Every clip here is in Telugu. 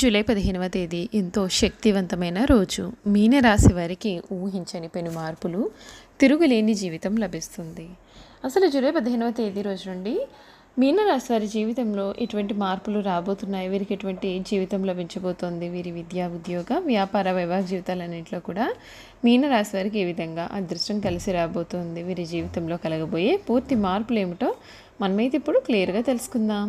జూలై పదిహేనవ తేదీ ఎంతో శక్తివంతమైన రోజు. మీనరాశి వారికి ఊహించని పెను మార్పులు తిరుగులేని జీవితం లభిస్తుంది. అసలు జూలై పదిహేనవ తేదీ రోజు నుండి మీనరాశి వారి జీవితంలో ఎటువంటి మార్పులు రాబోతున్నాయి? వీరికి ఎటువంటి జీవితం లభించబోతోంది? వీరి విద్యా ఉద్యోగ వ్యాపార వైవాహిక జీవితాలన్నింటిలో కూడా మీనరాశి వారికి ఏ విధంగా అదృష్టం కలిసి రాబోతోంది. వీరి జీవితంలో కలగబోయే పూర్తి మార్పులు ఏమిటో మనమైతే ఇప్పుడు క్లియర్గా తెలుసుకుందాం.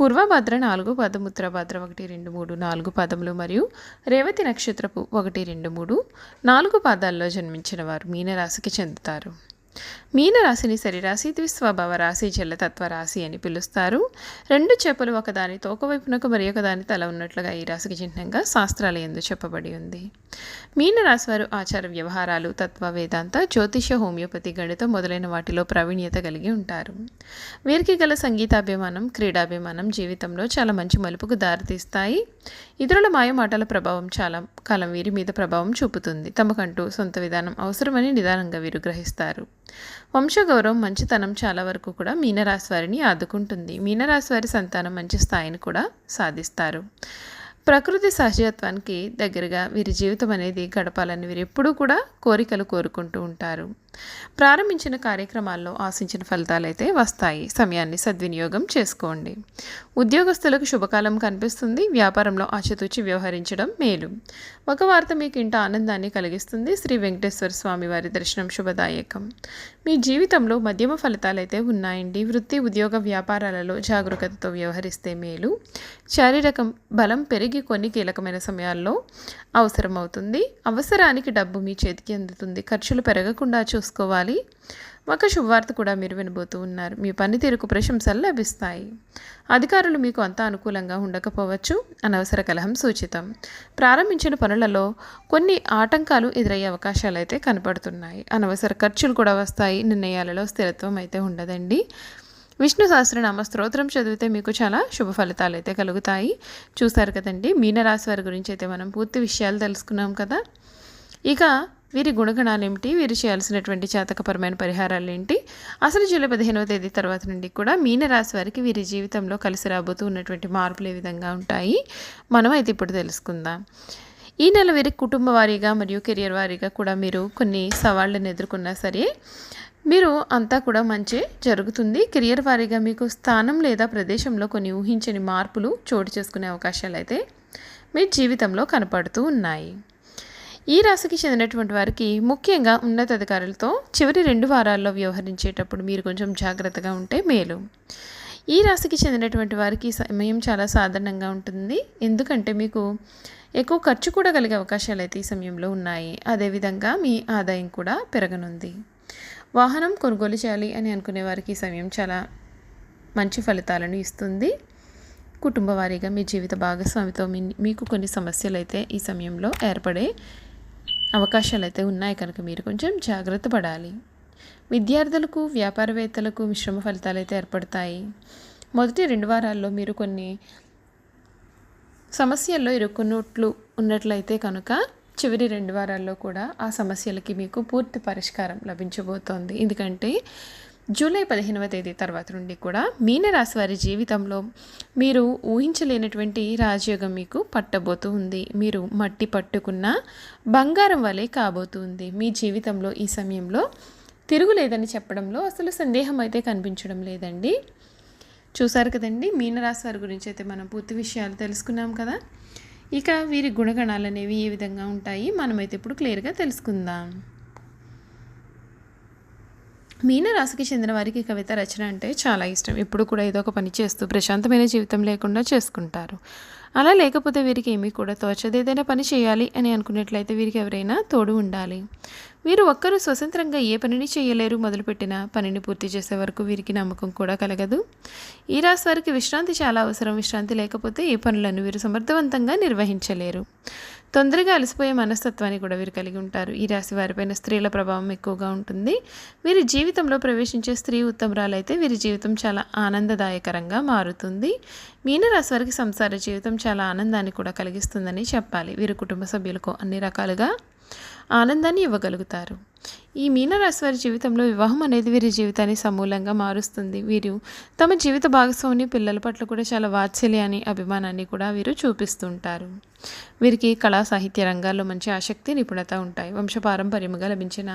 పూర్వభద్ర నాలుగు పదం ఉత్తరభద్ర ఒకటి రెండు మూడు నాలుగు పదములు మరియు రేవతి నక్షత్రపు ఒకటి రెండు మూడు నాలుగు పాదాల్లో జన్మించిన వారు మీనరాశికి చెందుతారు. మీనరాశిని శరీరాశి ద్విస్వభావ రాశి జలతత్వ రాశి అని పిలుస్తారు. రెండు చేపలు ఒకదాని తోకవైపునకు మరి ఒకదాని తల ఉన్నట్లుగా ఈ రాశికి చిహ్నంగా శాస్త్రాలు ఎందు చెప్పబడి ఉంది. మీనరాశివారు ఆచార వ్యవహారాలు తత్వ వేదాంత జ్యోతిష హోమియోపతి గణితం మొదలైన వాటిలో ప్రావీణ్యత కలిగి ఉంటారు. వీరికి గల సంగీతాభిమానం క్రీడాభిమానం జీవితంలో చాలా మంచి మలుపుకు దారితీస్తాయి. ఇతరుల మాయమాటల ప్రభావం చాలా కాలం వీరి మీద ప్రభావం చూపుతుంది. తమకంటూ సొంత విధానం అవసరమని నిదానంగా వీరు గ్రహిస్తారు. వంశగౌరవం మంచితనం చాలా వరకు కూడా మీనరాశి వారిని ఆదుకుంటుంది. మీనరాశి వారి సంతానం మంచి స్థాయిని కూడా సాధిస్తారు. ప్రకృతి సహజత్వానికి దగ్గరగా వీరి జీవితం అనేది గడపాలని వీరు ఎప్పుడూ కూడా కోరికలు కోరుకుంటూ ఉంటారు. ప్రారంభించిన కార్యక్రమాల్లో ఆశించిన ఫలితాలైతే వస్తాయి. సమయాన్ని సద్వినియోగం చేసుకోండి. ఉద్యోగస్తులకు శుభకాలం కనిపిస్తుంది. వ్యాపారంలో ఆచితూచి వ్యవహరించడం మేలు. ఒక వార్త మీకు ఇంట ఆనందాన్ని కలిగిస్తుంది. శ్రీ వెంకటేశ్వర స్వామి వారి దర్శనం శుభదాయకం. మీ జీవితంలో మధ్యమ ఫలితాలైతే ఉన్నాయండి. వృత్తి ఉద్యోగ వ్యాపారాలలో జాగరూకతతో వ్యవహరిస్తే మేలు. శారీరకం బలం పెరిగి కొన్ని కీలకమైన సమయాల్లో అవసరమవుతుంది. అవసరానికి డబ్బు మీ చేతికి అందుతుంది. ఖర్చులు పెరగకుండా చూసుకోవాలి. ఒక శుభవార్త కూడా మీరు వినబోతూ ఉన్నారు. మీ పనితీరుకు ప్రశంసలు లభిస్తాయి. అధికారులు మీకు అంత అనుకూలంగా ఉండకపోవచ్చు. అనవసర కలహం సూచితం. ప్రారంభించిన పనులలో కొన్ని ఆటంకాలు ఎదురయ్యే అవకాశాలు అయితే కనపడుతున్నాయి. అనవసర ఖర్చులు కూడా వస్తాయి. నిర్ణయాలలో స్థిరత్వం అయితే ఉండదండి. విష్ణు సహస్రనామ స్తోత్రం చదివితే మీకు చాలా శుభ ఫలితాలు అయితే కలుగుతాయి. చూసారు కదండి మీనరాశి వారి గురించి అయితే మనం పూర్తి విషయాలు తెలుసుకున్నాం కదా. ఇక వీరి గుణగణాలు ఏమిటి? వీరు చేయాల్సినటువంటి జాతకపరమైన పరిహారాలు ఏంటి? అసలు జూలై పదిహేనవ తేదీ తర్వాత నుండి కూడా మీనరాశి వారికి వీరి జీవితంలో కలిసి రాబోతూ ఉన్నటువంటి మార్పులు ఏ విధంగా ఉంటాయి? మనం అయితే ఇప్పుడు తెలుసుకుందాం. ఈ నెల వీరి కుటుంబ వారీగా మరియు కెరియర్ వారీగా కూడా మీరు కొన్ని సవాళ్ళను ఎదుర్కొన్నా సరే మీరు అంతా కూడా మంచి జరుగుతుంది. కెరియర్ వారీగా మీకు స్థానం లేదా ప్రదేశంలో కొన్ని ఊహించని మార్పులు చోటు చేసుకునే అవకాశాలు అయితే మీ జీవితంలో కనపడుతూ ఉన్నాయి. ఈ రాశికి చెందినటువంటి వారికి ముఖ్యంగా ఉన్నతాధికారులతో చివరి రెండు వారాల్లో వ్యవహరించేటప్పుడు మీరు కొంచెం జాగ్రత్తగా ఉంటే మేలు. ఈ రాశికి చెందినటువంటి వారికి సమయం చాలా సాధారణంగా ఉంటుంది. ఎందుకంటే మీకు ఎక్కువ ఖర్చు కూడా కలిగే అవకాశాలు అయితే ఈ సమయంలో ఉన్నాయి. అదేవిధంగా మీ ఆదాయం కూడా పెరగనుంది. వాహనం కొనుగోలు చేయాలి అని అనుకునే వారికి ఈ సమయం చాలా మంచి ఫలితాలను ఇస్తుంది. కుటుంబ వారీగా మీ జీవిత భాగస్వామితో మీకు కొన్ని సమస్యలు అయితే ఈ సమయంలో ఏర్పడే అవకాశాలు అయితే ఉన్నాయి కనుక మీరు కొంచెం జాగ్రత్త పడాలి. విద్యార్థులకు వ్యాపారవేత్తలకు మిశ్రమ ఫలితాలు అయితే ఏర్పడతాయి. మొదటి రెండు వారాల్లో మీరు కొన్ని సమస్యల్లో ఇరుక్కున్నట్లు ఉన్నట్లయితే కనుక చివరి రెండు వారాల్లో కూడా ఆ సమస్యలకి మీకు పూర్తి పరిష్కారం లభించబోతోంది. ఎందుకంటే జూలై పదిహేనవ తేదీ తర్వాత నుండి కూడా మీనరాశి వారి జీవితంలో మీరు ఊహించలేనటువంటి రాజయోగం మీకు పట్టబోతూ ఉంది. మీరు మట్టి పట్టుకున్న బంగారం వలె కాబోతుంది మీ జీవితంలో ఈ సమయంలో తిరుగులేదని చెప్పడంలో అసలు సందేహం అయితే కనిపించడం లేదండి. చూసారు కదండి మీనరాశి వారి గురించి అయితే మనం పూర్తి విషయాలు తెలుసుకున్నాం కదా. ఇక వీరి గుణగణాలు అనేవి ఏ విధంగా ఉంటాయి మనమైతే ఇప్పుడు క్లియర్గా తెలుసుకుందాం. మీనరాశికి చెందిన వారికి కవిత రచన అంటే చాలా ఇష్టం. ఎప్పుడు కూడా ఏదో ఒక పని చేస్తూ ప్రశాంతమైన జీవితం లేకుండా చేసుకుంటారు. అలా లేకపోతే వీరికి ఏమీ కూడా తోచదు. ఏదైనా పని చేయాలి అని అనుకున్నట్లయితే వీరికి ఎవరైనా తోడు ఉండాలి. వీరు ఒక్కరూ స్వతంత్రంగా ఏ పనిని చేయలేరు. మొదలుపెట్టిన పనిని పూర్తి చేసే వరకు వీరికి నమ్మకం కూడా కలగదు. ఈ రాశి వారికి విశ్రాంతి చాలా అవసరం. విశ్రాంతి లేకపోతే ఏ పనులను వీరు సమర్థవంతంగా నిర్వహించలేరు. తొందరగా అలసిపోయే మనస్తత్వాన్ని కూడా వీరు కలిగి ఉంటారు. ఈ రాశి వారిపైన స్త్రీల ప్రభావం ఎక్కువగా ఉంటుంది. వీరి జీవితంలో ప్రవేశించే స్త్రీ ఉత్తమరాలైతే వీరి జీవితం చాలా ఆనందదాయకరంగా మారుతుంది. మీనరాశి వారికి సంసార జీవితం చాలా ఆనందాన్ని కూడా కలిగిస్తుందని చెప్పాలి. వీరి కుటుంబ సభ్యులకు అన్ని రకాలుగా ఆనందాన్ని ఇవ్వగలుగుతారు. ఈ మీనరాశి వారి జీవితంలో వివాహం అనేది వీరి జీవితాన్ని సమూలంగా మారుస్తుంది. వీరు తమ జీవిత భాగస్వామిని పిల్లల పట్ల కూడా చాలా వాత్సల్యాన్ని అభిమానాన్ని కూడా వీరు చూపిస్తుంటారు. వీరికి కళా సాహిత్య రంగాల్లో మంచి ఆసక్తి నిపుణత ఉంటాయి. వంశపారంపర్యముగా లభించిన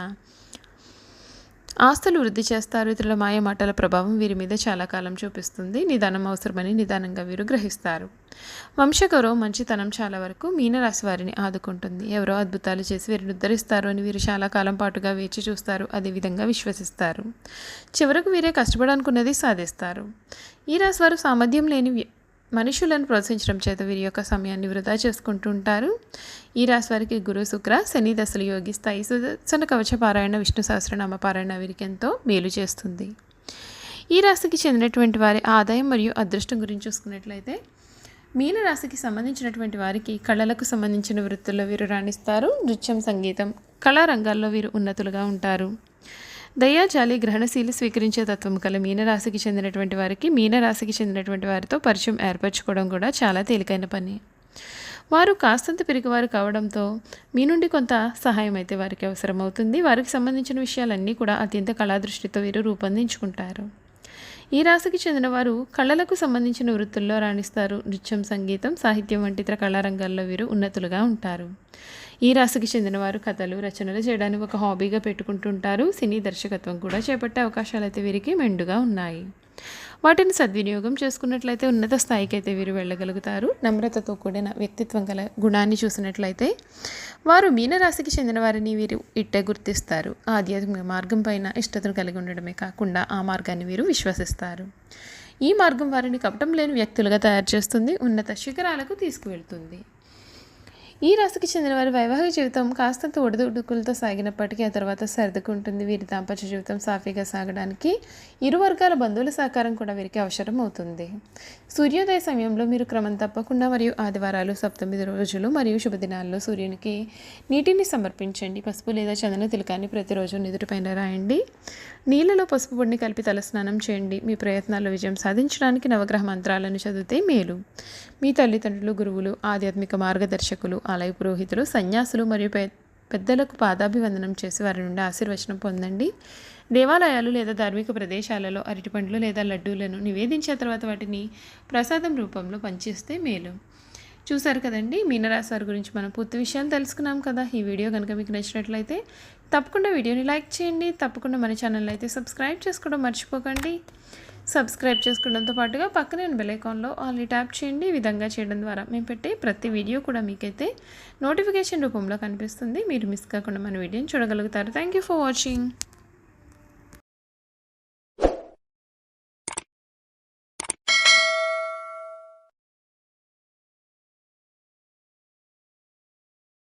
ఆస్తులు వృద్ధి చేస్తారు. ఇతరుల మాయ మాటల ప్రభావం వీరి మీద చాలా కాలం చూపిస్తుంది. నిదానం అవసరమని నిదానంగా వీరు గ్రహిస్తారు. వంశగౌరవం మంచితనం చాలా వరకు మీనరాశి వారిని ఆదుకుంటుంది. ఎవరో అద్భుతాలు చేసి వీరిని ఉద్ధరిస్తారు అని వీరు చాలా కాలం పాటుగా వేచి చూస్తారు. అదేవిధంగా విశ్వసిస్తారు. చివరకు వీరే కష్టపడాలనుకున్నది సాధిస్తారు. ఈ రాశి వారు సామర్థ్యం లేని మనుషులను ప్రోత్సహించడం చేత వీరి యొక్క సమయాన్ని వృధా చేసుకుంటూ ఉంటారు. ఈ రాశి వారికి గురు శుక్ర శని దశలు యోగిస్తాయి. సుదర్శన కవచ పారాయణ విష్ణు సహస్రనామ పారాయణ వీరికి ఎంతో మేలు చేస్తుంది. ఈ రాశికి చెందినటువంటి వారి ఆదాయం మరియు అదృష్టం గురించి చూసుకున్నట్లయితే మీనరాశికి సంబంధించినటువంటి వారికి కళలకు సంబంధించిన వృత్తుల్లో వీరు రాణిస్తారు. నృత్యం సంగీతం కళారంగాల్లో వీరు ఉన్నతులుగా ఉంటారు. దయాజాలి గ్రహణశీలు స్వీకరించే తత్వం కల మీనరాశికి చెందినటువంటి వారికి మీనరాశికి చెందినటువంటి వారితో పరిచయం ఏర్పరచుకోవడం కూడా చాలా తేలికైన పని. వారు కాస్తంత పెరిగివారు కావడంతో మీ నుండి కొంత సహాయం అయితే వారికి అవసరమవుతుంది. వారికి సంబంధించిన విషయాలన్నీ కూడా అత్యంత కళాదృష్టితో వీరు రూపొందించుకుంటారు. ఈ రాశికి చెందినవారు కళలకు సంబంధించిన వృత్తుల్లో రాణిస్తారు. నృత్యం సంగీతం సాహిత్యం వంటి ఇతర కళారంగాల్లో వీరు ఉన్నతులుగా ఉంటారు. ఈ రాశికి చెందినవారు కథలు రచనలు చేయడానికి ఒక హాబీగా పెట్టుకుంటుంటారు సినీ దర్శకత్వం కూడా చేపట్టే అవకాశాలు అయితే వీరికి మెండుగా ఉన్నాయి. వాటిని సద్వినియోగం చేసుకున్నట్లయితే ఉన్నత స్థాయికి అయితే వీరు వెళ్ళగలుగుతారు. నమ్రతతో కూడిన వ్యక్తిత్వం గల గుణాన్ని చూసినట్లయితే వారు మీనరాశికి చెందిన వారిని వీరు ఇట్టే గుర్తిస్తారు. ఆధ్యాత్మిక మార్గం పైన ఇష్టతను కలిగి ఉండడమే కాకుండా ఆ మార్గాన్ని వీరు విశ్వసిస్తారు. ఈ మార్గం వారిని కపటం లేని వ్యక్తులుగా తయారు చేస్తుంది ఉన్నత శిఖరాలకు తీసుకువెళ్తుంది. ఈ రాశికి చెందిన వారి వైవాహిక జీవితం కాస్తంత ఒడిదుడుకులతో సాగినప్పటికీ ఆ తర్వాత సర్దుకుంటుంది. వీరి దాంపత్య జీవితం సాఫీగా సాగడానికి ఇరు వర్గాల బంధువుల సహకారం కూడా వీరికి అవసరం అవుతుంది. సూర్యోదయ సమయంలో మీరు క్రమం తప్పకుండా మరియు ఆదివారాలు సప్తమిది రోజులు మరియు శుభదినాల్లో సూర్యునికి నీటిని సమర్పించండి. పసుపు లేదా చందన తిలకాన్ని ప్రతిరోజు నిదుటిపైన రాయండి. నీళ్ళలో పసుపు పొడిని కలిపి తలస్నానం చేయండి. మీ ప్రయత్నాల్లో విజయం సాధించడానికి నవగ్రహ మంత్రాలను చదివితే మేలు. మీ తల్లిదండ్రులు గురువులు ఆధ్యాత్మిక మార్గదర్శకులు ఆలయ పురోహితులు సన్యాసులు మరియు పెద్దలకు పాదాభివందనం చేసి వారి నుండి ఆశీర్వచనం పొందండి. దేవాలయాలు లేదా ధార్మిక ప్రదేశాలలో అరటిపండ్లు లేదా లడ్డూలను నివేదించిన తర్వాత వాటిని ప్రసాదం రూపంలో పనిచేస్తే మేలు. చూసారు కదండి మీనరాశి వారి గురించి మనం పూర్తి విషయాలు తెలుసుకున్నాం కదా. ఈ వీడియో కనుక మీకు నచ్చినట్లయితే తప్పకుండా వీడియోని లైక్ చేయండి. తప్పకుండా మన ఛానల్ అయితే సబ్స్క్రైబ్ చేసుకోవడం మర్చిపోకండి. సబ్స్క్రైబ్ చేసుకోవడంతో పాటుగా పక్కనే బెల్ ఐకాన్లో ఆల్ని ట్యాప్ చేయండి. ఈ విధంగా చేయడం ద్వారా మేము పెట్టే ప్రతి వీడియో కూడా మీకైతే నోటిఫికేషన్ రూపంలో కనిపిస్తుంది. మీరు మిస్ కాకుండా మన వీడియోని చూడగలుగుతారు. Thank you for watching